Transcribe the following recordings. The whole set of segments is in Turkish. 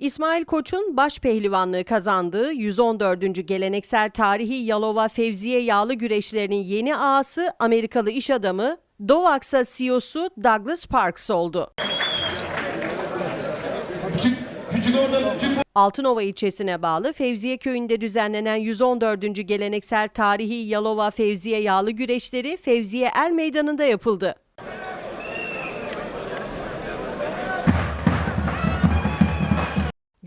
İsmail Koç'un baş pehlivanlığı kazandığı 114. geleneksel tarihi Yalova Fevziye yağlı güreşlerinin yeni ağası Amerikalı iş adamı Dovax'a CEO'su Douglas Parks oldu. Altınova ilçesine bağlı Fevziye köyünde düzenlenen 114. geleneksel tarihi Yalova Fevziye yağlı güreşleri Fevziye Er Meydanı'nda yapıldı.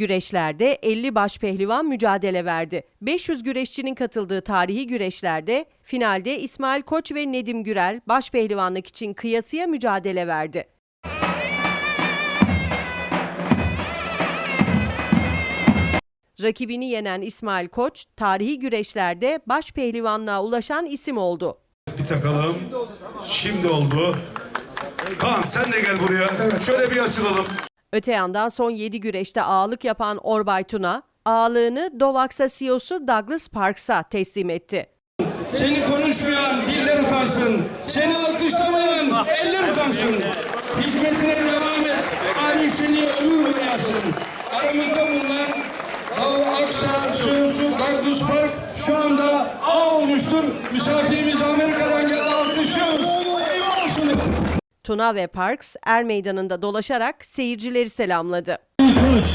Güreşlerde 50 baş pehlivan mücadele verdi. 500 güreşçinin katıldığı tarihi güreşlerde finalde İsmail Koç ve Nedim Gürel baş pehlivanlık için kıyasıya mücadele verdi. Rakibini yenen İsmail Koç, tarihi güreşlerde baş pehlivanlığa ulaşan isim oldu. Bir takalım. Şimdi oldu. Kaan sen de gel buraya. Şöyle bir açılalım. Öte yandan son 7 güreşte ağalık yapan Orbay Tuna, ağalığını Dovax'a CEO'su Douglas Parks'a teslim etti. Seni konuşmayan diller utansın. Seni alkışlamayan eller utansın. Hizmetine devam et. Ali seni ömür boyu. Aramızda bulunan Dava Aksa Sözcü Douglas Park şu anda ağ olmuştur. Misafirimiz Amerika'dan geldi. Tuna ve Parks Er Meydanı'nda dolaşarak seyircileri selamladı. Koç